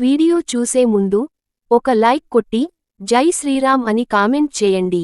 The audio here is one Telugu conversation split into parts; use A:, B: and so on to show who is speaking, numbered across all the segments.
A: వీడియో చూసే ముందు ఒక లైక్ కొట్టి జై శ్రీరామ్ అని కామెంట్ చేయండి.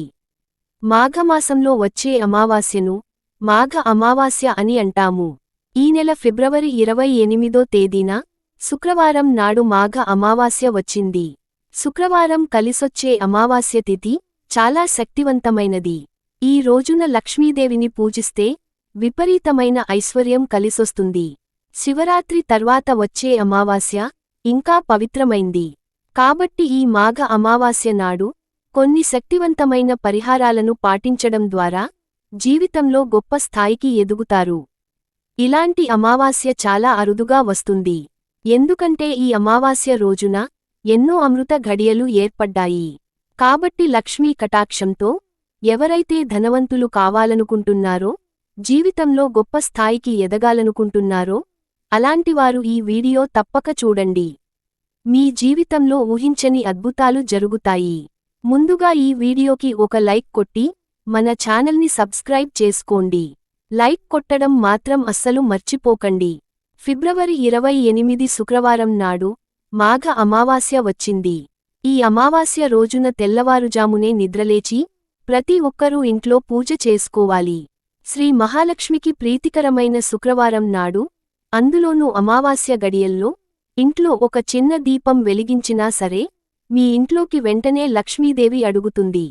A: మాఘమాసంలో వచ్చే అమావాస్యను మాఘ అమావాస్య అని అంటాము. ఈ నెల ఫిబ్రవరి ఇరవై ఎనిమిదో తేదీన శుక్రవారం నాడు మాఘ అమావాస్య వచ్చింది. శుక్రవారం కలిసొచ్చే అమావాస్య తిథి చాలా శక్తివంతమైనది. ఈ రోజున లక్ష్మీదేవిని పూజిస్తే విపరీతమైన ఐశ్వర్యం కలిసొస్తుంది. శివరాత్రి తర్వాత వచ్చే అమావాస్య ఇంకా పవిత్రమైంది. కాబట్టి ఈ మాఘ అమావాస్య నాడు కొన్ని శక్తివంతమైన పరిహారాలను పాటించడం ద్వారా జీవితంలో గొప్ప స్థాయికి ఎదుగుతారు. ఇలాంటి అమావాస్య చాలా అరుదుగా వస్తుంది. ఎందుకంటే ఈ అమావాస్య రోజున ఎన్నో అమృత ఘడియలు ఏర్పడ్డాయి. కాబట్టి లక్ష్మీ కటాక్షంతో ఎవరైతే ధనవంతులు కావాలనుకుంటున్నారో జీవితంలో గొప్ప స్థాయికి ఎదగాలనుకుంటున్నారో అలాంటివారు ఈ వీడియో తప్పక చూడండి. మీ జీవితంలో ఊహించని అద్భుతాలు జరుగుతాయి. ముందుగా ఈ వీడియోకి ఒక లైక్ కొట్టి మన ఛానల్ని సబ్స్క్రైబ్ చేసుకోండి. లైక్ కొట్టడం మాత్రం అస్సలు మర్చిపోకండి. ఫిబ్రవరి ఇరవై ఎనిమిది శుక్రవారం నాడు మాఘ అమావాస్య వచ్చింది. ఈ అమావాస్య రోజున తెల్లవారుజామునే నిద్రలేచి ప్రతి ఒక్కరూ ఇంట్లో పూజ చేసుకోవాలి. శ్రీ మహాలక్ష్మికి ప్రీతికరమైన శుక్రవారం నాడు అందులోనూ అమావాస్య గడియల్లో ఇంట్లో ఒక చిన్న దీపం వెలిగించినా సరే మీ ఇంట్లోకి వెంటనే లక్ష్మీదేవి అడుగుతుంది.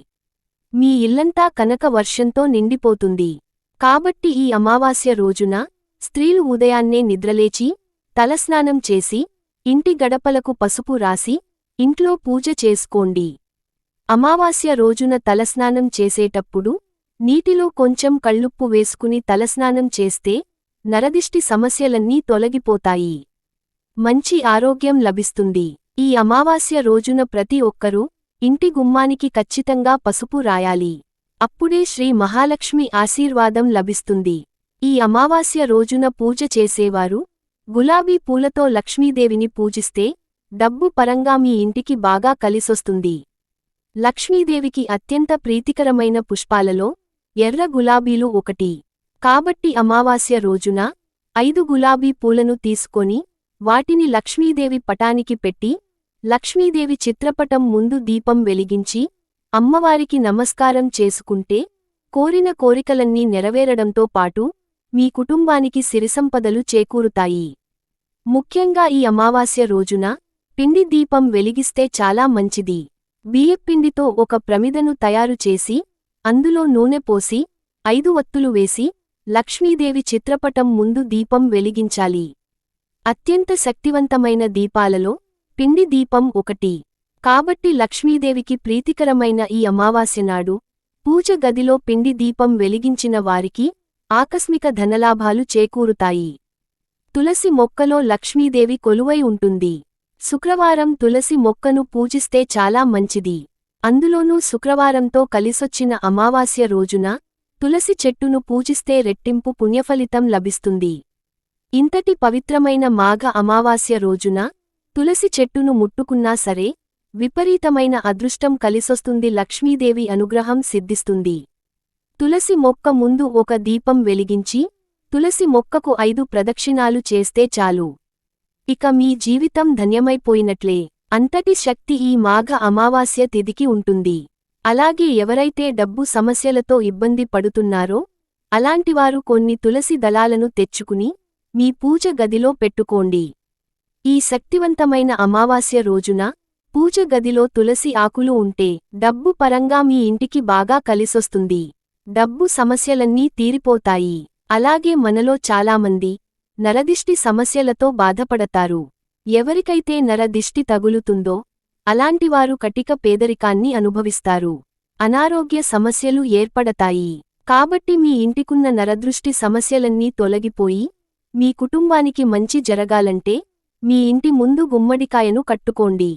A: మీ ఇల్లంతా కనక వర్షంతో నిండిపోతుంది. కాబట్టి ఈ అమావాస్య రోజున స్త్రీలు ఉదయాన్నే నిద్రలేచి తలస్నానం చేసి ఇంటి గడపలకు పసుపు రాసి ఇంట్లో పూజ చేసుకోండి. అమావాస్య రోజున తలస్నానం చేసేటప్పుడు నీటిలో కొంచెం కళ్ళుప్పు వేసుకుని తలస్నానం చేస్తే నరదిష్టి సమస్యలన్నీ తొలగిపోతాయి. మంచి ఆరోగ్యం లభిస్తుంది. ఈ అమావాస్య రోజున ప్రతి ఒక్కరూ ఇంటి గుమ్మానికి ఖచ్చితంగా పసుపు రాయాలి. అప్పుడే శ్రీ మహాలక్ష్మి ఆశీర్వాదం లభిస్తుంది. ఈ అమావాస్య రోజున పూజ చేసేవారు గులాబీ పూలతో లక్ష్మీదేవిని పూజిస్తే డబ్బు పరంగా మీ ఇంటికి బాగా కలిసొస్తుంది. లక్ష్మీదేవికి అత్యంత ప్రీతికరమైన పుష్పాలలో ఎర్ర గులాబీలు ఒకటి. కాబట్టి అమావాస్య రోజున ఐదు గులాబీ పూలను తీసుకొని వాటిని లక్ష్మీదేవి పటానికి పెట్టి లక్ష్మీదేవి చిత్రపటం ముందు దీపం వెలిగించి అమ్మవారికి నమస్కారం చేసుకుంటే కోరిన కోరికలన్నీ నెరవేరడంతో పాటు మీ కుటుంబానికి సిరిసంపదలు చేకూరుతాయి. ముఖ్యంగా ఈ అమావాస్య రోజున పిండి దీపం వెలిగిస్తే చాలా మంచిది. బియ్యపిండితో ఒక ప్రమిదను తయారు చేసి అందులో నూనె పోసి ఐదు వత్తులు వేసి లక్ష్మీదేవి చిత్రపటం ముందు దీపం వెలిగించాలి. అత్యంత శక్తివంతమైన దీపాలలో పిండి దీపం ఒకటి. కాబట్టి లక్ష్మీదేవికి ప్రీతికరమైన ఈ అమావాస్య నాడు పూజ గదిలో పిండి దీపం వెలిగించిన వారికి ఆకస్మిక ధనలాభాలు చేకూరుతాయి. తులసి మొక్కలో లక్ష్మీదేవి కొలువై ఉంటుంది. శుక్రవారం తులసి మొక్కను పూజిస్తే చాలా మంచిది. అందులోనూ శుక్రవారంతో కలిసొచ్చిన అమావాస్య రోజున తులసి చెట్టును పూజిస్తే రెట్టింపు పుణ్యఫలితం లభిస్తుంది. ఇంతటి పవిత్రమైన మాఘ అమావాస్య రోజున తులసి చెట్టును ముట్టుకున్నా సరే విపరీతమైన అదృష్టం కలిసొస్తుంది లక్ష్మీదేవి అనుగ్రహం సిద్ధిస్తుంది. తులసి మొక్క ముందు ఒక దీపం వెలిగించి తులసి మొక్కకు ఐదు ప్రదక్షిణాలు చేస్తే చాలు. ఇక మీ జీవితం ధన్యమైపోయినట్లే. అంతటి శక్తి ఈ మాఘ అమావాస్య తిదికి ఉంటుంది. అలాగే ఎవరైతే డబ్బు సమస్యలతో ఇబ్బంది పడుతున్నారో అలాంటివారు కొన్ని తులసి దళాలను తెచ్చుకుని మీ పూజ గదిలో పెట్టుకోండి. ఈ శక్తివంతమైన అమావాస్య రోజున పూజ గదిలో తులసి ఆకులు ఉంటే డబ్బు పరంగా మీ ఇంటికి బాగా కలిసొస్తుంది. డబ్బు సమస్యలన్నీ తీరిపోతాయి. అలాగే మనలో చాలామంది నరదిష్టి సమస్యలతో బాధపడతారు. ఎవరికైతే నరదిష్టి తగులుతుందో అలాంటివారు కటిక పేదరికాన్ని అనుభవిస్తారు. అనారోగ్య సమస్యలు ఏర్పడతాయి. కాబట్టి మీ ఇంటికున్న నరదృష్టి సమస్యలన్నీ తొలగిపోయి మీ కుటుంబానికి మంచి జరగాలంటే మీ ఇంటి ముందు గుమ్మడికాయను కట్టుకోండి.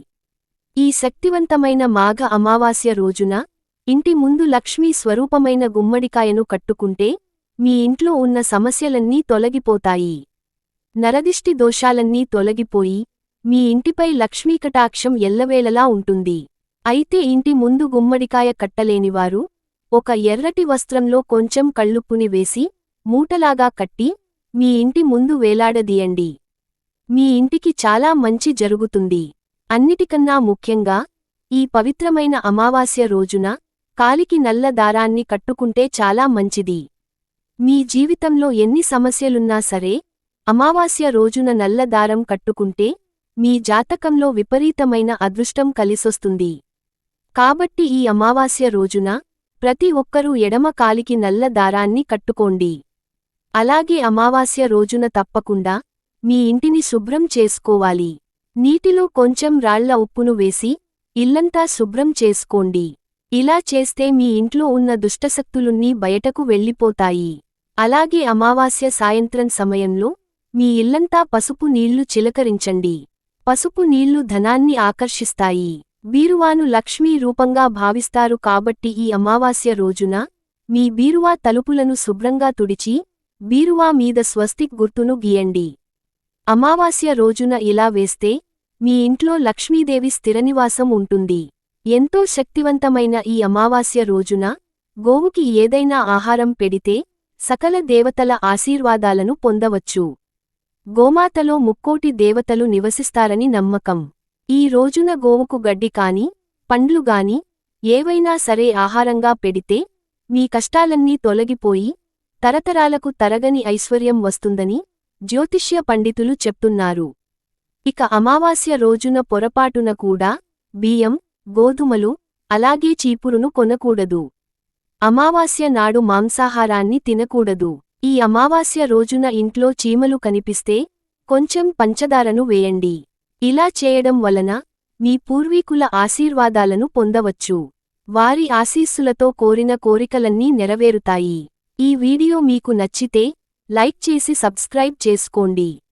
A: ఈ శక్తివంతమైన మాఘ అమావాస్య రోజున ఇంటి ముందు లక్ష్మీ స్వరూపమైన గుమ్మడికాయను కట్టుకుంటే మీ ఇంట్లో ఉన్న సమస్యలన్నీ తొలగిపోతాయి. నరదిష్టి దోషాలన్నీ తొలగిపోయి మీ ఇంటిపై లక్ష్మీకటాక్షం ఎల్లవేళలా ఉంటుంది. అయితే ఇంటి ముందు గుమ్మడికాయ కట్టలేనివారు ఒక ఎర్రటి వస్త్రంలో కొంచెం కళ్ళుప్పుని వేసి మూటలాగా కట్టి మీ ఇంటి ముందు వేలాడదీయండి. మీ ఇంటికి చాలా మంచి జరుగుతుంది. అన్నిటికన్నా ముఖ్యంగా ఈ పవిత్రమైన అమావాస్య రోజున కాలికి నల్ల దారాన్ని కట్టుకుంటే చాలా మంచిది. మీ జీవితంలో ఎన్ని సమస్యలున్నా సరే అమావాస్య రోజున నల్ల దారం కట్టుకుంటే మీ జాతకంలో విపరీతమైన అదృష్టం కలిసొస్తుంది. కాబట్టి ఈ అమావాస్య రోజున ప్రతి ఒక్కరూ ఎడమ కాలికి నల్ల దారాన్ని కట్టుకోండి. అలాగే అమావాస్య రోజున తప్పకుండా మీ ఇంటిని శుభ్రం చేసుకోవాలి. నీటిలో కొంచెం రాళ్ళ ఉప్పును వేసి ఇల్లంతా శుభ్రం చేసుకోండి. ఇలా చేస్తే మీ ఇంట్లో ఉన్న దుష్టశక్తులున్నీ బయటకు వెళ్ళిపోతాయి. అలాగే అమావాస్య సాయంత్రం సమయంలో మీ ఇల్లంతా పసుపు నీళ్ళు చిలకరించండి. పసుపు నీళ్ళు ధనాన్ని ఆకర్షిస్తాయి. బీరువాను లక్ష్మీ రూపంగా భావిస్తారు కాబట్టి ఈ అమావాస్య రోజున మీ బీరువా తలుపులను శుభ్రంగా తుడిచి బీరువా మీద స్వస్తిక్ గుర్తును గీయండి. అమావాస్య రోజున ఇలా వేస్తే మీ ఇంట్లో లక్ష్మీదేవి స్థిరనివాసం ఉంటుంది. ఎంతో శక్తివంతమైన ఈ అమావాస్య రోజున గోవుకి ఏదైనా ఆహారం పెడితే సకల దేవతల ఆశీర్వాదాలను పొందవచ్చు. గోమాతలో ముక్కోటి దేవతలు నివసిస్తారని నమ్మకం. ఈ రోజున గోవుకు గడ్డి కాని పండ్లు గాని ఏవైనా సరే ఆహారంగా పెడితే మీ కష్టాలన్నీ తొలగిపోయి తరతరాలకు తరగని ఐశ్వర్యం వస్తుందని జ్యోతిష్య పండితులు చెప్తున్నారు. ఇక అమావాస్య రోజున పొరపాటున కూడా బియ్యం గోధుమలు అలాగే చీపురును కొనకూడదు. అమావాస్య నాడు మాంసాహారాన్ని తినకూడదు. ఈ అమావాస్య రోజున ఇంట్లో చీమలు కనిపిస్తే కొంచెం పంచదారను వేయండి. ఇలా చేయడం వలన మీ పూర్వీకుల ఆశీర్వాదాలను పొందవచ్చు. వారి ఆశీస్సులతో కోరిన కోరికలన్నీ నెరవేరుతాయి. ఈ వీడియో మీకు నచ్చితే లైక్ చేసి సబ్స్క్రైబ్ చేసుకోండి.